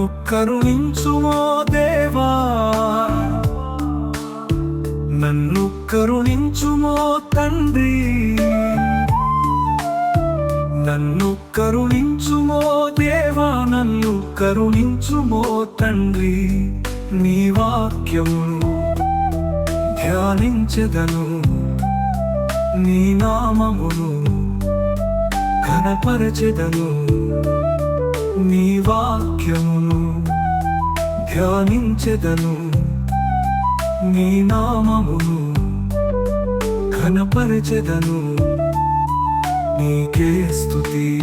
నన్ను కరుణించుమో దేవా. నన్ను కరుణించుమో తండ్రి. నన్ను కరుణించుమో దేవా నన్ను కరుణించుమో తండ్రి. నీ వాక్యమును ధ్యానించదను. నీ నామమును కనపరచెదను నీ వాక్యమును ధ్యానించెదను. నీ నామమును ఘనపరచెదను. నీకే స్థుతి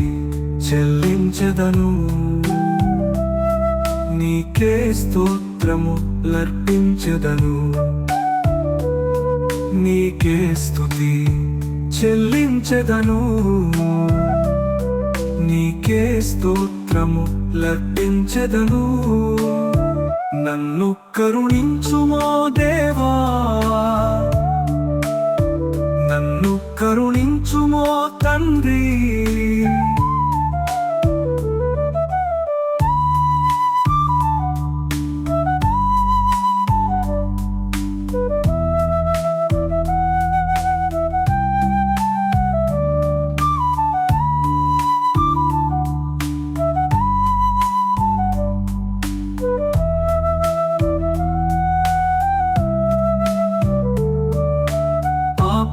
చెల్లించెదను. నీకే స్తోత్రము లర్పించెదను. నీకే స్థుతి చెల్లించెదను. నీకే స్తోత్రము లర్పించెదను. నన్ను కరుణించుమో దేవా.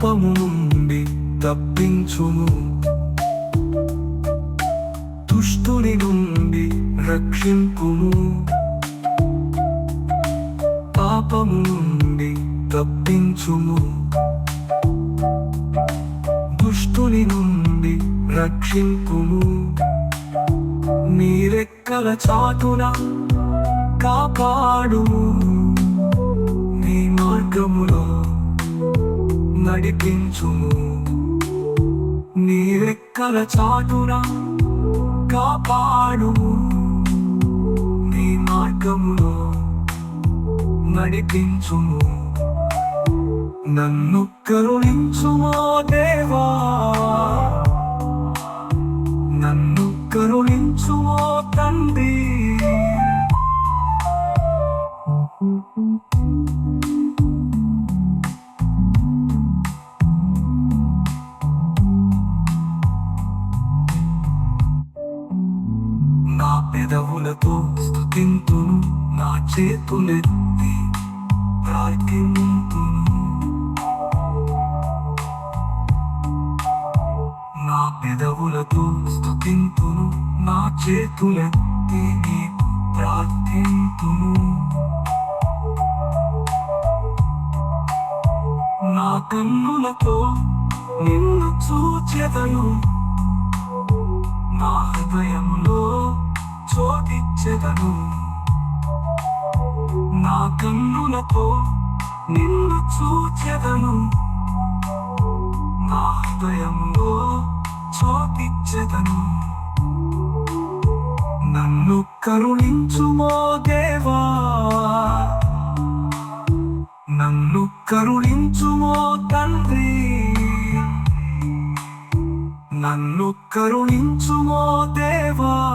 పాపము నుండి తప్పించుము. దుష్టుని నుండి రక్షింపుము. పాపము నుండి తప్పించుము. దుష్టుని నుండి రక్షింపుము. నీరెక్కల చాటున కాపాడు నీ మార్గములో నడిపించుము. నీ రెక్కల చాటున కాపాడుము. నీ మార్గములో నడిపించుము. నన్ను కరుణించుమో దేవా. నన్ను కరుణించుమో తండ్రి. స్థుతింతును నా చేతులెత్తి ప్రార్థింతును నా పెదవులతో స్థుతింతును నా చేతులెత్తి నీకు ప్రార్థింతును నా కన్నులతో నిన్ను చూచెదను. చెదను నా కన్నులతో నిన్ను చూచెదను. నా హృదయంలో చోటిచ్చెదను. నన్ను కరుణించుమో దేవా. నన్ను కరుణించుమో తండ్రి. నన్ను కరుణించుమో దేవా.